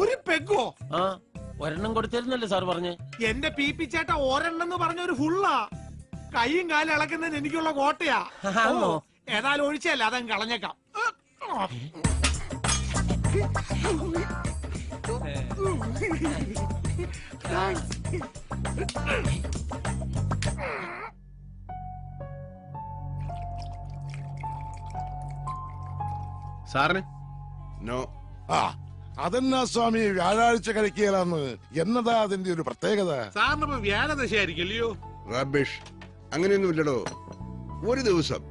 ഒരു പെഗോ? ആ ഒരെണ്ണം കൊടുത്തിരുന്നല്ലേ സാർ പറഞ്ഞ്? എന്റെ പി പി ചേട്ട ഒരെണ്ണം എന്ന് പറഞ്ഞ ഒരു ഫുള്ളാ. കൈയും കാലും ഇളക്കുന്നതിന് എനിക്കുള്ള കോട്ടയാ. ആണോ? ഓ, ഏതായാലും ഒഴിച്ചല്ല അതങ്ങ് കളഞ്ഞേക്കാം. സാറിന്? നോ. ആ. അതെന്നാ സ്വാമി? വ്യാഴാഴ്ച കഴിക്കുകയില്ലെന്ന് എന്നതാ അതിന്റെ ഒരു പ്രത്യേകത? സാറിനിപ്പോ വ്യാഴദശയായിരിക്കല്ലയോ റബിഷ് അങ്ങനെയൊന്നും ഇല്ലടോ ഒരു ദിവസം.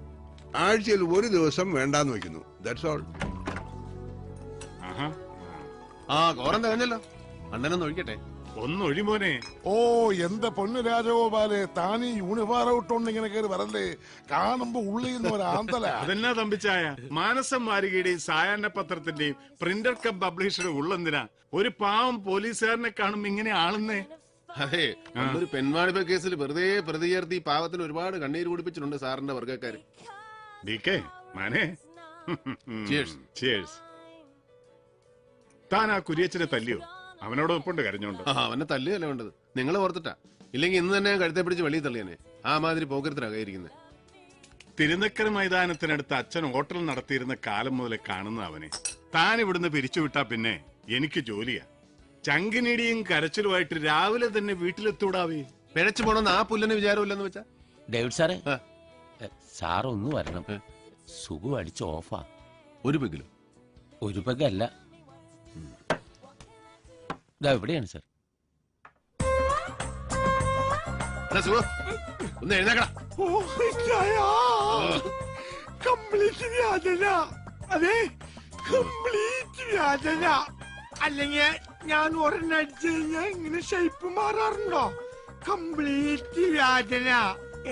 ആഴ്ചയിൽ ഒരു ദിവസം വേണ്ടാന്ന് വെക്കുന്നു ദാറ്റ്സ് ഓൾ ആ കോറം തികഞ്ഞല്ലോ. അണ്ണനൊന്ന് ഒഴിക്കട്ടെ. ഒന്നൊഴി മോനെ. ഓ എന്റെ പൊന്നു രാജഗോപാലെ താനീ യൂണിഫോം ഔട്ടോണ്ട് ഇങ്ങനെ കയറി വരല്ലേ? കാണുമ്പോ ഉള്ളിൽ നിന്ന് ഒരു ആന്തല. അതെന്നാ തമ്പിച്ചായ? മാനസം മാരികയുടെയും സായാഹ്ന പത്രത്തിന്റെയും പ്രിന്റർ കം പബ്ലിഷർ ഉള്ളെന്തിനാ? ഒരു പാവം പോലീസുകാരനെ കാണുമ്പോ ഇങ്ങനെ ആളുന്നേ? അതെ ഒരു പെൺവാണിപ്പ കേസിൽ വെറുതെ പ്രതി ചേർത്ത് ഈ പാവത്തിന് ഒരുപാട് കണ്ണീര് കുടിപ്പിച്ചിട്ടുണ്ട് സാറിന്റെ വർഗക്കാര്. താൻ ആ കുരിയച്ചനെ തല്ലിയോ? അവനോട് ഒപ്പുണ്ട് കരഞ്ഞോണ്ട്. ആ അവനെ തല്ലുകയല്ല വേണ്ടത്? നിങ്ങൾ ഓർത്തിട്ടാ. ഇല്ലെങ്കിൽ ഇന്ന് തന്നെ ഞാൻ കഴുത്തെ പിടിച്ച് വെളിയിൽ തള്ളിയനെ. ആ മാതിരി പോക്കരത്തിലാകായിരിക്കുന്നത് തിരുനക്കര മൈതാനത്തിനടുത്ത് അച്ഛൻ ഹോട്ടൽ നടത്തിയിരുന്ന കാലം മുതലേ കാണുന്ന അവനെ. താൻ ഇവിടുന്ന് പിരിച്ചുവിട്ടാ പിന്നെ എനിക്ക് ജോലിയാ. ചങ്കിനിടിയും കരച്ചിലുമായിട്ട് രാവിലെ തന്നെ വീട്ടിലെത്തൂടാവേ. പിഴച്ചു പോണെന്ന് ആ പുല്ലിന് വിചാരമില്ലെന്ന് വെച്ചാ? ഡേവിഡ് സാറേ ആ. എ, സാർ ഒന്ന് വരണം? സുഖം അടിച്ച് ഓഫാ. ഒരു പെഗിലും ഒരു പകല്ല ഇതാ എവിടെയാണ് സാർ. ഒന്ന് എഴുന്നേക്കടാ. കംപ്ലീറ്റ് വ്യാജന. അതെ കംപ്ലീറ്റ് വ്യാജന. അല്ലെങ്കിൽ ഞാൻ ഒരെണ്ണം അടിച്ചു കഴിഞ്ഞാൽ ഇങ്ങനെ ഷേപ്പ് മാറാറുണ്ടോ? കംപ്ലീറ്റ് വ്യാജന.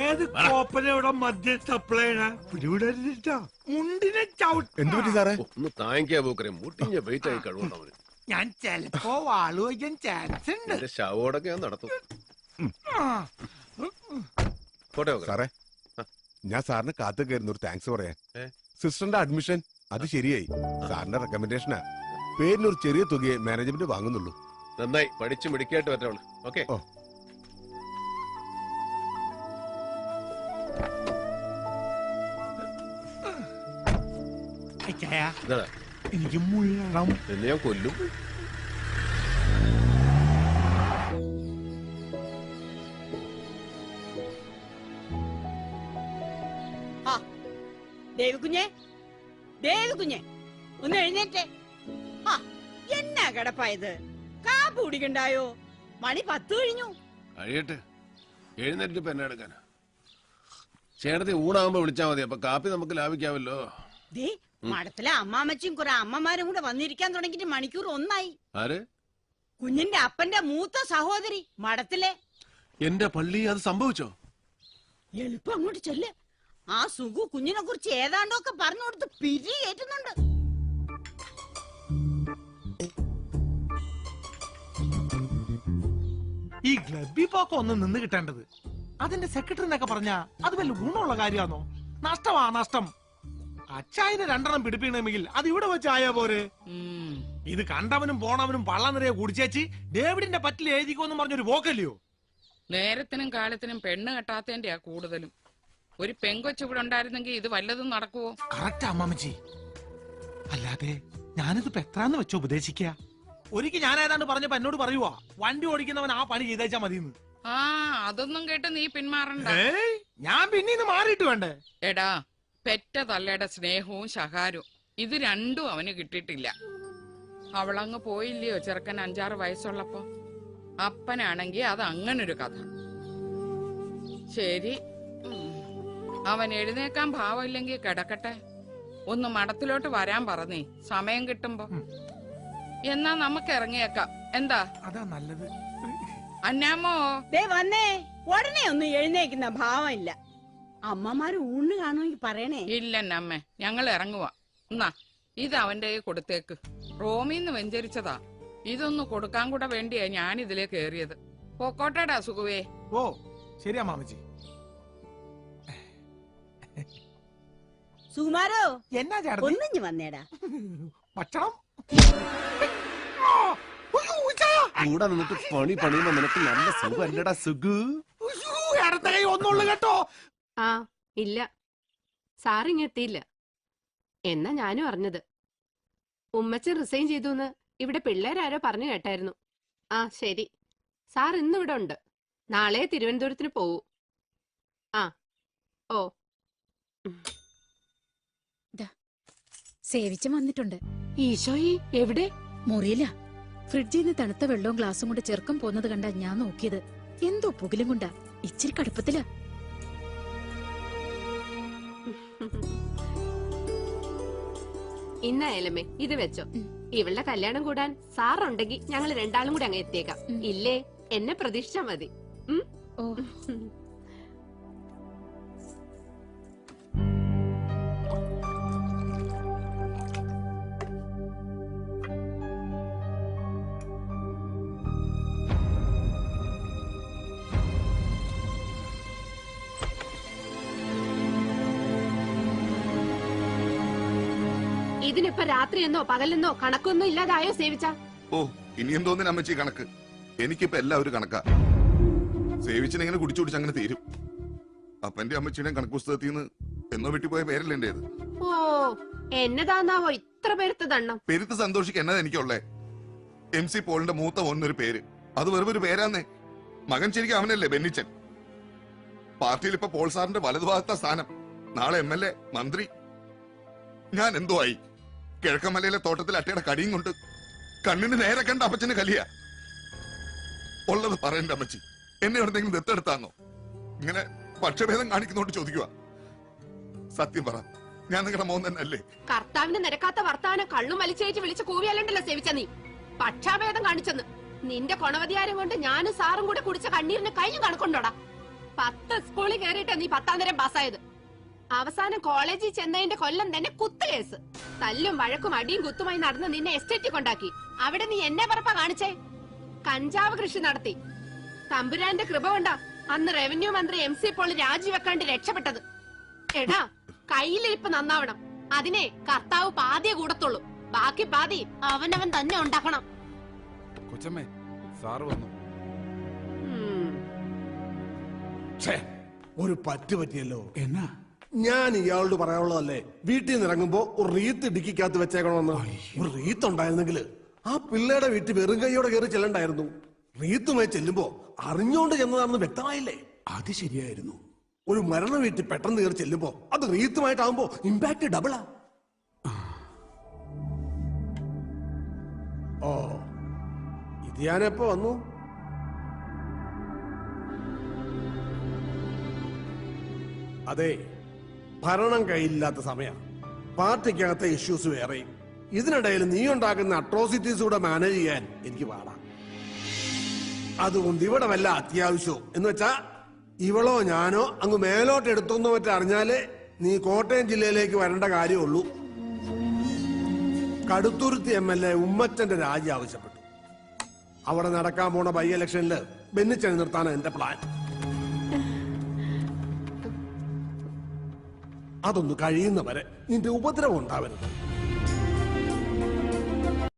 ഏത് കോപ്പനയുടെ മധ്യ സപ്ലൈ പിടിവിടരുതിട്ടോ മുണ്ടിനെ ചവിട്ട്. എന്തു പറ്റി സാറേ? ഒന്ന് താങ്ങിക്കാ പോക്കറേ മുട്ടിഞ്ഞ വെയിറ്റ് ആയി കഴിവുണ്ട് അവന്. ഞാൻ ചെലപ്പോ വാളു വയ്ക്കാൻ ചാൻസ് ഉണ്ട് ശവോടൊക്കെ ഞാൻ നടത്തും. സാറേ ഞാൻ സാറിന് കാത്തു കയറുന്ന ഒരു താങ്ക്സ് പറയാൻ. ഏ? സിസ്റ്ററിന്റെ അഡ്മിഷൻ അത് ശരിയായി. സാറിന്റെ റെക്കമെൻഡേഷനാ പേരിനൊരു ചെറിയ തുകയെ മാനേജ്മെന്റ് വാങ്ങുന്നുള്ളൂ. നന്നായി പഠിച്ചു മിടിക്കായിട്ട് പറ്റവൾ ഓക്കെ. ഓ. ഇതാ. എനിക്ക് മുള്ളണം എന്നെ ഞാൻ കൊല്ലും ദേവിക്കുഞ്ഞെ ദേവിക്കുഞ്ഞെ ഒന്ന് എഴുന്നേറ്റേ. ആ എന്നാ കിടപ്പായത്? കാപ്പ് കുടിക്കണ്ടായോ? മണി പത്ത് കഴിഞ്ഞു. കഴിയട്ടെ. എഴുന്നേറ്റ് ഇപ്പൊ എന്നെ എടുക്കാനാ? ചേട്ടത്തി ഊണാകുമ്പോ വിളിച്ചാ മതി. അപ്പൊ കാപ്പി നമുക്ക് ലാഭിക്കാവല്ലോ ദേ മഠത്തിലെ അമ്മാമ്മച്ചും കുറെ അമ്മമാരും കൂടെ വന്നിരിക്കാൻ തുടങ്ങിയിട്ട് മണിക്കൂർ ഒന്നായി. ആര്? കുഞ്ഞിന്റെ അപ്പന്റെ മൂത്ത സഹോദരി മഠത്തിലെ. എന്റെ പള്ളി അത് സംഭവിച്ചോ? എളുപ്പം അങ്ങോട്ട് ചെല്ല്. ആ സുഖു കുഞ്ഞിനെ കുറിച്ച് ഏതാണ്ടൊക്കെ പറഞ്ഞു കൊടുത്ത് പിരി കയറ്റുന്നുണ്ട് ഈ ഗ്ലബി പോക്ക ഒന്ന് നിന്ന് കിട്ടേണ്ടത്. അതിന്റെ സെക്രട്ടറി എന്നൊക്കെ പറഞ്ഞാ അത് വല്ല ഗുണമുള്ള കാര്യമാണോ നഷ്ടമാ നഷ്ടം. അച്ചായന് രണ്ടെണ്ണം പിടിപ്പിക്കണമെങ്കിൽ അത് ഇവിടെ വെച്ചായാ പോരെ? ഇത് കണ്ടവനും പോണവനും പള്ളം നിറയെ കുടിച്ചേച്ച് ഡേവിഡിന്റെ പറ്റിൽ എഴുതിക്കോന്ന് പറഞ്ഞൊരു പോക്കല്ലയോ നേരത്തിനും കാലത്തിനും പെണ്ണ് കെട്ടാത്തതിന്റെയാ കൂടുതലും. ഒരു പെങ്കൊച്ചു ഇവിടെ ഉണ്ടായിരുന്നെങ്കിൽ ഇത് വല്ലതും നടക്കുവോ? കറക്റ്റ് അമ്മമ്മച്ചി അല്ലാതെ ഞാനിത് എത്രാന്ന് വെച്ചോ ഉപദേശിക്ക? ഒരിക്കൽ ഞാൻ ഏതാണ്ട് പറഞ്ഞപ്പോ എന്നോട് പറയുവാ വണ്ടി ഓടിക്കുന്നവൻ ആ പണി ചെയ്തേച്ചാ മതിയെന്ന്. ആ അതൊന്നും കേട്ട് നീ പിന്മാറണ്ട. ഏയ് ഞാൻ പിന്നെ ഇന്ന് മാറിയിട്ട് വേണ്ടേ? എടാ പെറ്റ തള്ളയുടെ സ്നേഹവും ശകാരവും. ഇത് രണ്ടും അവന് കിട്ടിയിട്ടില്ല. അവളങ്ങ് പോയില്ലയോ ചെറുക്കൻ അഞ്ചാറ് വയസ്സുള്ളപ്പോ? അപ്പനാണെങ്കി അത് അങ്ങനൊരു കഥ. ശരി. അവൻ എഴുന്നേക്കാൻ ഭാവമില്ലെങ്കിൽ കിടക്കട്ടെ. ഒന്ന് മഠത്തിലോട്ട് വരാൻ പറഞ്ഞേ. സമയം കിട്ടുമ്പോ. എന്നാ നമുക്ക് ഇറങ്ങിയേക്കാം. എന്താ? അതാ നല്ലത്. അന്നാമോ ദേ വന്നേ. ഉടനെ ഒന്നും എഴുന്നേക്കുന്ന ഭാവമില്ല. അമ്മമാര് ഊണ് കാണുമെങ്കിൽ പറയണേ. ഇല്ലെന്നമ്മേ ഞങ്ങൾ ഇറങ്ങുവാ. എന്നാ ഇത് അവന്റെ കൊടുത്തേക്ക്. റോമിന്ന് വെഞ്ചരിച്ചതാ. ഇതൊന്ന് കൊടുക്കാൻ കൂടെ വേണ്ടിയാ ഞാൻ ഇതിലേ കേറിയത്. പൊക്കോട്ടടാ സുഖുവേ. ഓ ശരിയാ മാമച്ചി. സുകുമാരോ എന്നാ ചേട്ടത്തി? ഒന്നിഞ്ഞു വന്നേടാ. ഭക്ഷണം? ആ, കൂടെ നിന്നിട്ട് പണി പണിയുമ്പോ നിനക്ക് നല്ല സുഖമല്ലടാ സുഖു. ഉയ്യോ, ഇടത്തെ കൈ ഒന്നുള്ളു കേട്ടോ. ആ ഇല്ല. സാറിങ് എത്തിയില്ല. എന്നാ ഞാനും അറിഞ്ഞത്. ഉമ്മച്ചൻ റിസൈൻ ചെയ്തു എന്ന് ഇവിടെ പിള്ളേരാരോ പറഞ്ഞു കേട്ടായിരുന്നു. ആ ശരി. സാർ ഇന്ന് ഇവിടെ ഉണ്ട്. നാളെ തിരുവനന്തപുരത്തിന് പോവൂ. ആ ഓ. സേവിച്ചും വന്നിട്ടുണ്ട്. ഈശോയി എവിടെ? മുറിയില്ല ഫ്രിഡ്ജിൽ നിന്ന് തണുത്ത വെള്ളവും ഗ്ലാസും കൊണ്ട് ചെറുക്കം പോകുന്നത് കണ്ടാ ഞാൻ നോക്കിയത്. എന്തോ പുകിലും കൊണ്ടാ. ഇച്ചിരി കടുപ്പത്തിലാ. ഇന്നായാലമ്മേ ഇത് വെച്ചോ. ഇവളുടെ കല്യാണം കൂടാൻ സാറുണ്ടെങ്കിൽ ഞങ്ങൾ രണ്ടാളും കൂടി അങ്ങ് എത്തിയേക്കാം. ഇല്ലേ? എന്നെ പ്രതീക്ഷിച്ചാ മതി. ഉം? ഓ. ഇതിനിപ്പോ രാത്രിയെന്നോ പകലെന്നോ കണക്കൊന്നും ഇല്ലാതായോ സേവിച്ച? ഓ ഇനി എന്തോന്നിന് അമ്മച്ചി കണക്ക്. എനിക്കിപ്പോ എല്ലാവരും കണക്കാ. സേവിച്ചിനെങ്ങനെ കുടിച്ചു കുടിച്ച് അങ്ങനെ തീരും. അപ്പന്റെ അമ്മച്ചിയുടെയും കണക്ക് പുസ്തകത്തിൽ നിന്ന് എന്നോ വെട്ടിപ്പോയ പേരല്ലേ എന്റേത് ഓ എന്നതാന്നാവോ ഇത്ര പേരുത്ത ദണ്ണം? പെരുത്ത് സന്തോഷിക്ക് എന്നതാ എനിക്കുള്ളേ. എം സി പോളിന്റെ മൂത്ത ഒന്നൊരു പേര്. അത് വെറുതെ ഒരു പേരാന്നേ. മകൻ ശരിക്കും അവനല്ലേ ബെന്നിച്ചൻ. പാർട്ടിയിൽ ഇപ്പൊ പോൾ സാറിന്റെ വലതുഭാഗത്ത സ്ഥാനം. നാളെ എം എൽ എ മന്ത്രി. ഞാൻ എന്തോ ആയി? കിഴക്കമലയിലെ തോട്ടത്തിൽ അട്ടയുടെ കടിയും കൊണ്ട് കണ്ണിന് നേരെ കണ്ട അപ്പച്ചന് കലിയ. ഉള്ളത് പറയണ്ട അമ്മച്ചി. എന്നെ എവിടെന്തെങ്കിലും ദത്തെടുത്താന്നോ? ഇങ്ങനെ പക്ഷഭേദം കാണിക്കുന്നോണ്ട് ചോദിക്കുക സത്യം പറ ഞാൻ നിങ്ങളുടെ മോൻ തന്നെ അല്ലേ കർത്താവിന് നിരക്കാത്ത വർത്താനം കള്ളും വലിച്ചേറ്റ് വിളിച്ച് കൂവിയല്ലണ്ടല്ലോ സേവിച്ച നീ. പക്ഷാഭേദം കാണിച്ചെന്ന്. നിന്റെ കൊണവതിയാരം കൊണ്ട് ഞാനും സാറും കൂടെ കുടിച്ച കണ്ണീരിന് കഴിഞ്ഞു കണക്കുണ്ടോടാ. പത്ത് സ്കൂളിൽ കയറിയിട്ടാ നീ പത്താം തരം പാസ്സായത്. അവസാനം കോളേജിൽ ചെന്നതിന്റെ കൊല്ലം തന്നെ കുത്ത് കേസ്. തല്ലും വഴക്കും അടിയും കുത്തുമായി നടന്ന് നിന്നെ എസ്റ്റേറ്റിൽ കൊണ്ടാക്കി. അവിടെ നീ എന്നെ പറപ്പ കാണിച്ചേ? കഞ്ചാവ് കൃഷി നടത്തി. തമ്പുരാന്റെ കൃപ കൊണ്ടാ അന്ന് റവന്യൂ മന്ത്രി എം സി പോൾ രാജിവെക്കാണ്ട് രക്ഷപ്പെട്ടത്. എടാ കയ്യിലിരിപ്പ് നന്നാവണം. അതിനെ കർത്താവ് പാതിയെ കൂടത്തുള്ളൂ. ബാക്കി പാതി അവനവൻ തന്നെ ഉണ്ടാക്കണം. കൊച്ചമ്മേ സാറ് വന്നു. ഒരു പറ്റ് പറ്റിയല്ലോ. എന്നാ? ഞാൻ ഇയാളോട് പറയാനുള്ളതല്ലേ വീട്ടിൽ നിന്ന് ഇറങ്ങുമ്പോ ഒരു റീത്ത് ഇടുക്കിക്കകത്ത് വെച്ചേക്കണമെന്ന്. ഒരു റീത്ത് ഉണ്ടായിരുന്നെങ്കിൽ ആ പിള്ളേരുടെ വീട്ടിൽ വെറും കൈയോടെ കയറി ചെല്ലണ്ടായിരുന്നു. റീത്തുമായി ചെല്ലുമ്പോ അറിഞ്ഞോണ്ട് ചെന്നതാണെന്ന് വ്യക്തമായില്ലേ? അത് ശരിയായിരുന്നു. ഒരു മരണ വീട്ടിൽ പെട്ടെന്ന് കയറി ചെല്ലുമ്പോ അത് റീത്തുമായിട്ടാവുമ്പോ ഇമ്പാക്ട് ഡബിളാ ഓ ഇത് ഞാനെപ്പോ വന്നു? അതെ ഭരണം കയ്യിലില്ലാത്ത സമയമാണ്. പാർട്ടിക്കകത്തെ ഇഷ്യൂസ് വേറെയും. ഇതിനിടയിൽ നീ ഉണ്ടാക്കുന്ന അട്രോസിറ്റീസ് കൂടെ മാനേജ് ചെയ്യാൻ എനിക്ക് പാടാം. അതുകൊണ്ട് ഇവിടെ വല്ല അത്യാവശ്യവും. എന്ന് വെച്ചാ ഇവളോ ഞാനോ അങ്ങ് മേലോട്ട് എടുത്തൊന്നോ മറ്റോ അറിഞ്ഞാലേ നീ കോട്ടയം ജില്ലയിലേക്ക് വരേണ്ട കാര്യമുള്ളൂ. കടുത്തുരുത്തി എം എൽ എ ഉമ്മച്ചന്റെ രാജി ആവശ്യപ്പെട്ടു. അവിടെ നടക്കാൻ പോണ ബൈ ഇലക്ഷനിൽ ബെന്നിച്ചനെ നിർത്താനാണ് എന്റെ പ്ലാൻ അതൊന്ന് കഴിയുന്നവരെ നിന്റെ ഉപദ്രവം ഉണ്ടാവരുത്.